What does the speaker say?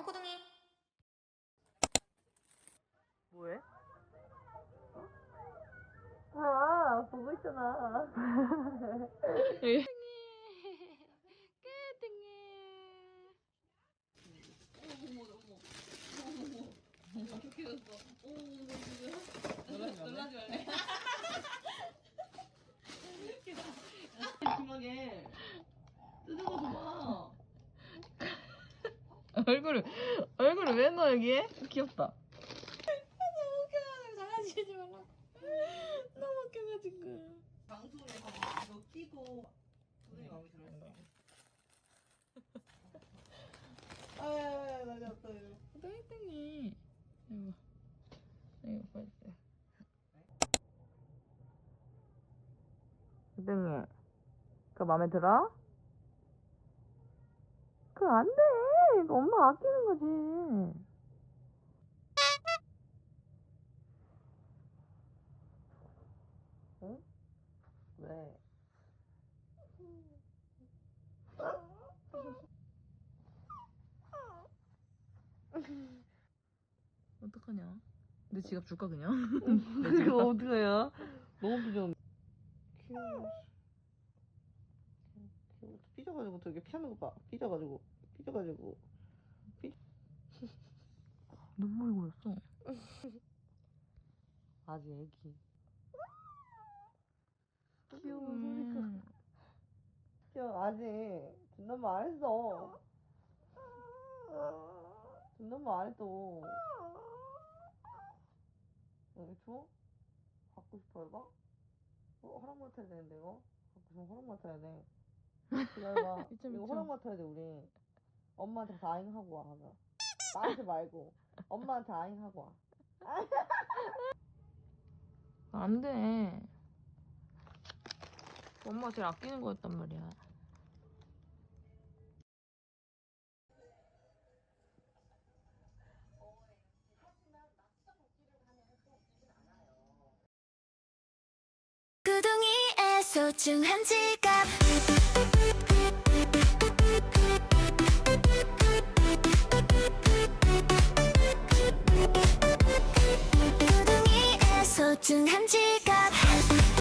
엉구둥이. 뭐해? 아 보고 있잖아. 놀라지 말래. 심하게 뜯어서 봐. 얼굴을 얼굴을 왜 넣어 여기에? 귀엽다. 장난치지 말라. 너무 웃겨가지고. 방송에 이거 끼고 선생님 마음에 들었어. 아야야야 나 잡다 이거. 땡땡이. 이거 이거 봤어. 땡땡이. 그거 마음에 들어? 그거 안 돼. 이거 엄마 아끼는 거지. 응? 왜? 어떡하냐? 내 지갑 줄까 그냥? 내 지갑 이거 어떡해요? 너무 삐져. 귀여워. 귀여워. 삐져가지고 저기 피하는 거 봐. 삐져가지고. 삐져가지고. 눈물이 고였어. 아직 애기. 귀여워. 귀여워. 아직 준단 말 안 했어. 준단 말 안 했어. 여기 줘? 갖고 싶어 이거? 어, 허락 맡아야 되는데 이거? 갖고 싶으면 허락 맡아야 돼. 기다려봐. 이거. 허락 맡아야 돼 우리. 엄마한테 다잉 하고 와 하자. 나한테 말고 엄마한테 아잉 하고 와. 안 돼. 엄마가 제일 아끼는 거였단 말이야. 구둥이의 소중한 지갑